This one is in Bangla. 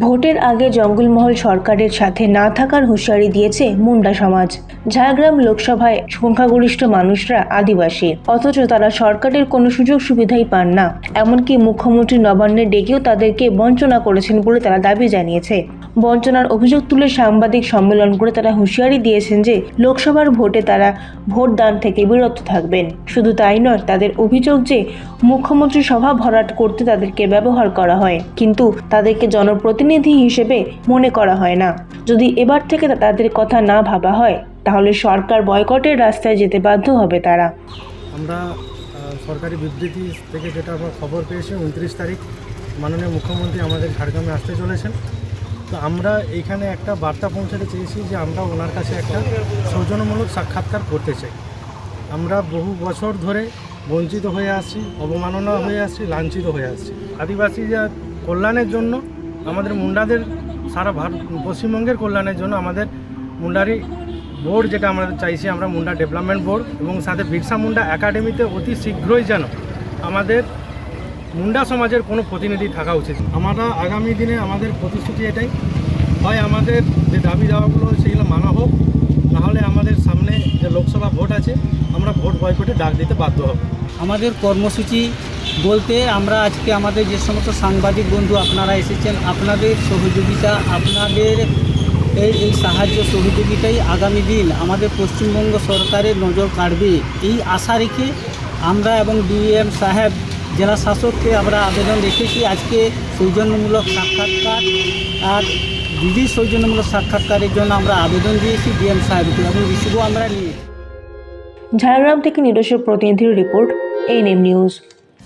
ভোটের আগে জঙ্গলমহল সরকারের সাথে না থাকার হুঁশিয়ারি দিয়েছে মুন্ডা সমাজ। ঝাড়গ্রাম লোকসভায় সংখ্যাগরিষ্ঠ মানুষরা আদিবাসী। অথচ তারা সরকারের কোনো সুযোগ সুবিধাই পান না। এমনকি মুখ্যমন্ত্রী নবান্নে ডেকেও তাদেরকে বঞ্চনা করেছেন বলে তারা দাবি জানিয়েছে। বঞ্চনার অভিযোগ তুলে সাংবাদিক সম্মেলন করে তারা হুঁশিয়ারি দিয়েছেন যে, লোকসভার ভোটে তারা ভোট দান থেকে বিরত থাকবেন। শুধু তাই নয়, তাদের অভিযোগ যে, মুখ্যমন্ত্রী সভা ভরাট করতে তাদেরকে ব্যবহার করা হয়। কিন্তু তাদেরকে জনপ্রতিনিধি হিসেবে মনে করা হয় না। যদি এবার থেকে তাদের কথা না ভাবা হয়, তাহলে সরকার বয়কটের রাস্তায় যেতে বাধ্য হবে তারা। আমরা সরকারি বিবৃতি থেকে যেটা আমরা খবর পেয়েছি, উনত্রিশ তারিখ মাননীয় মুখ্যমন্ত্রী আমাদের ঝাড়গ্রামে আসতে চলেছেন। তো আমরা এখানে একটা বার্তা পৌঁছাতে চেয়েছি যে আমরা ওনার কাছে একটা সৌজন্যমূলক সাক্ষাৎকার করতে চাই। আমরা বহু বছর ধরে বঞ্চিত হয়ে আসছি, অবমাননা হয়ে আসছি, লাঞ্ছিত হয়ে আসছি। আদিবাসী যা কল্যাণের জন্য আমাদের মুন্ডাদের সারা ভারত পশ্চিমবঙ্গের কল্যাণের জন্য আমাদের মুন্ডারি বোর্ড যেটা আমরা চাইছি, আমরা মুন্ডা ডেভেলপমেন্ট বোর্ড এবং সাথে বিরসা মুন্ডা একাডেমিতে অতি শীঘ্রই যেন আমাদের মুন্ডা সমাজের কোনো প্রতিনিধি থাকা উচিত। আমরা আগামী দিনে আমাদের প্রতিশ্রুতি এটাই, হয় আমাদের যে দাবি দাওয়াগুলো সেগুলো মানা হোক নাহলে আমাদের সামনে যে লোকসভা ভোট আছে, আমরা ভোট বয়কটে ডাক দিতে বাধ্য হব। আমাদের কর্মসূচি বলতে আমরা আজকে আমাদের যে সমস্ত সাংবাদিক বন্ধু আপনারা এসেছেন, আপনাদের সহযোগিতা, আপনাদের এই এই সাহায্য সহযোগিতাই আগামী দিন আমাদের পশ্চিমবঙ্গ সরকারের নজর কাড়বে। এই আশা রেখে আমরা এবং ডিএম সাহেব, জেলা শাসককে আমরা আবেদন রেখেছি আজকে সৌজন্যমূলক সাক্ষাৎকার। আর দিদির সৌজন্যমূলক সাক্ষাৎকারের জন্য আমরা আবেদন দিয়েছি ডিএম সাহেবকে এবং রিসিভও আমরা নিয়েছি। ঝাড়গ্রাম থেকে নিজস্ব প্রতিনিধির রিপোর্ট এনএম নিউজ